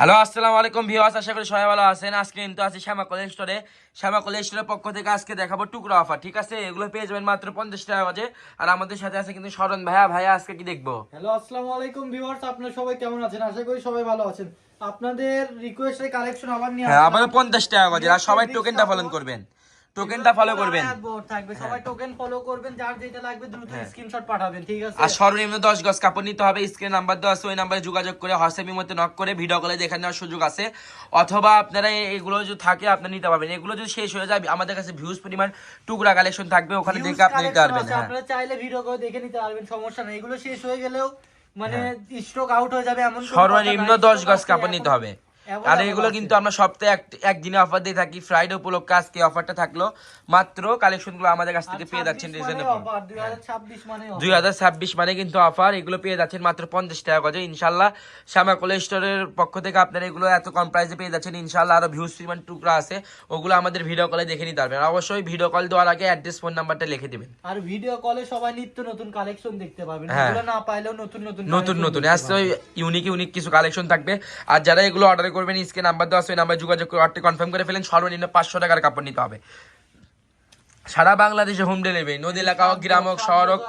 Hello আসসালামু আলাইকুম viewers আশা করি সবাই ভালো আছেন। আজকে কিন্তু আছি শ্যামা কলেজ স্টোরে শ্যামা কলেজ স্টোরের পক্ষ থেকে আজকে দেখাবো টুকরো অফার ঠিক আছে? এগুলো পেয়ে যাবেন মাত্র পঞ্চাশ টাকা বাজে আর আমাদের সাথে আছে কিন্তু শরণ ভাইয়া। ভাইয়া আজকে কি দেখব? হ্যালো আসসালামু আলাইকুম ভিউয়ার্স আপনারা সবাই কেমন আছেন? আশা করি সবাই ভালো আছেন। আপনাদের রিকোয়েস্টের কালেকশন আবার নিয়ে হ্যাঁ। আমাদের পঞ্চাশ টাকা বাজে আর সবাই টোকেনটা পালন করবেন। টোকেনটা ফলো করবেন। আর থাকবে। সবাই টোকেন ফলো করবেন যার যেটা লাগবে দ্রুত হ্যাঁ। স্ক্রিনশট পাঠাবেন ঠিক আছে? আর সর্বনিম্ন দশ গজ কাপড় নিতে হবে স্ক্রিন নাম্বার দেওয়া আছে ওই নাম্বারে যোগাযোগ করে হোয়াটসঅ্যাপের মধ্যে নক করে ভিডিও কলে দেখে নেওয়ার সুযোগ আছে। অথবা আপনারা এগুলো যদি থাকে আপনারা নিতে পারবেন। এগুলো যদি শেষ হয়ে যায় আমাদের কাছে ভিউজ পরিমাণ টুকরা কালেকশন থাকবে ওখানে দেখে আপনি নিতে পারবেন হ্যাঁ। আপনারা চাইলে ভিডিও করে দেখে নিতে পারবেন সমস্যা নেই। এগুলো শেষ হয়ে গেলেও মানে স্টক আউট হয়ে যাবে এমন হ্যাঁ। সর্বনিম্ন কথা নাই, দশ stock গজ কাপড় নিতে হবে। আর এগুলো কিন্তু আমরা সপ্তাহে একদিনে অফার দিয়ে থাকি। ফ্রাইডে উপলক্ষে আজকে অফারটা থাকল। মাত্র কালেকশনগুলো আমাদের কাছ থেকে পেয়ে যাচ্ছেন 26 রিজনেবল offer, 2026 দুই হাজার ছাব্বিশ মানে কিন্তু অফার এগুলো পেয়ে যাচ্ছেন মাত্র পঞ্চাশ টাকা গজে। ইনশাল্লাহ শ্যামা কোল্ড স্টোরের পক্ষ থেকে আপনারা এগুলো এত কম প্রাইসে পেয়ে যাচ্ছেন। ইনশাল্লাহ আরও ভিউজ পরিমাণ টুকরা আছে। ওগুলো আমাদের ভিডিও কলে দেখে নিতে পারবেন। অবশ্যই ভিডিও কল দেওয়ার আগে অ্যাড্রেস ফোন নাম্বারটা লিখে দেবেন। আর ভিডিও কলে সবাই নিত্য নতুন কালেকশন দেখতে পাবেন। হ্যাঁ। এগুলো না পাইলেও নতুন নতুন নতুন নতুন। দেখতে ইউনিক ইউনিক কিছু কালেকশন থাকবে। আর যারা এগুলো অর্ডার করবেন স্ক্রিন নাম্বার দেওয়া আছে ওই নাম্বার যোগাযোগ করে অর্ডারটি কনফার্ম করে ফেলেন। সর্বনিম্ন পাঁচশো টাকার কাপড় নিতে হবে। সারা বাংলাদেশে হোম ডেলিভারি নদী এলাকা হোক গ্রাম হোক শহর হোক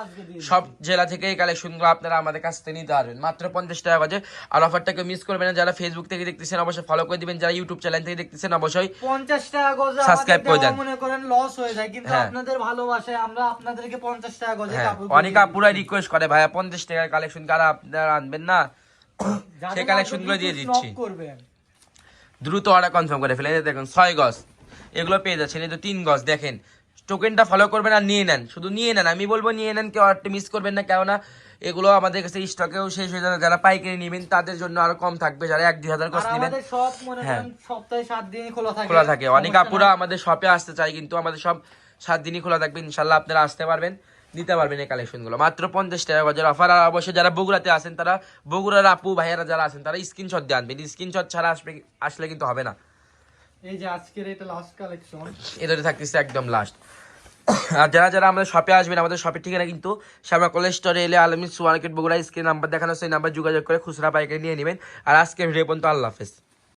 সব জেলা থেকে এই কালেকশনগুলো আপনারা আমাদের কাছ থেকে নিতে পারবেন। মাত্র পঞ্চাশ টাকা বাজে। আর অফারটাকে মিস করবেন না। যারা ফেসবুক থেকে দেখতেছেন অবশ্যই ফলো করে দিবেন। যারা ইউটিউব চ্যানেল থেকে দেখতেছেন অবশ্যই পঞ্চাশ টাকা গজে Subscribe করে দেন। মনে করেন লস হয়ে যায়। কিন্তু হ্যাঁ। আপনাদের ভালোবাসায় আমরা আপনাদেরকে পঞ্চাশ টাকা গজে কাপড় অনেক আপুরাই রিকোয়েস্ট করে ভাইয়া পঞ্চাশ টাকার কালেকশন কারা আপনারা আনবেন না? সেই কালেকশনগুলো দিয়ে দিচ্ছি। করবেন। দ্রুত অর্ডার কনফার্ম করে ফেলেন দেখুন ছয় গজ। এগুলো পেয়ে যাচ্ছেন এই তো তিন গজ দেখেন। টোকেনটা ফলো করবেন আর নিয়ে নেন। শুধু নিয়ে নেন আমি বলব নিয়ে নেন কেউ অর্ডারটা মিস করবেন না কেননা এগুলো আমাদের কাছে স্টকেও শেষ হয়ে যাবে। যারা পাইকারি নেবেন তাদের জন্য আরও কম থাকবে। যারা এক দুই হাজার গজ নেবেন হ্যাঁ। সপ্তাহে সাত দিনই খোলা থাকে। খোলা থাকে। অনেক আপুরা আমাদের শপে আসতে চায় কিন্তু আমাদের সব সাত দিনই খোলা থাকবে। ইনশাল্লাহ আপনারা আসতে পারবেন। নিতে পারবেন এই কালেকশনগুলো মাত্র পঞ্চাশ টাকা গজের অফার আর অবশ্যই যারা বগুড়াতে আছেন তারা বগুড়ার আপু ভাইয়ারা যারা আছেন তারা স্ক্রিনশট দিয়ে আনবেন। স্ক্রিনশট ছাড়া আসবে আসলে কিন্তু হবে না। এই যে আজকের এটা লাস্ট কালেকশন এদের থাকতেছে একদম লাস্ট আর যারা যারা আমাদের শপে আসবেন আমাদের শপের ঠিকানা কিন্তু শ্যামা কলেজ স্টোরে এলে আলমিন সুপারমার্কেট বগুড়া স্ক্রিন নাম্বার দেখানো সেই নাম্বার যোগাযোগ করে খুচরা পাইকারি নিয়ে নেবেন। আর আজকে ভিডিও পর্যন্ত আল্লাহ হাফেজ।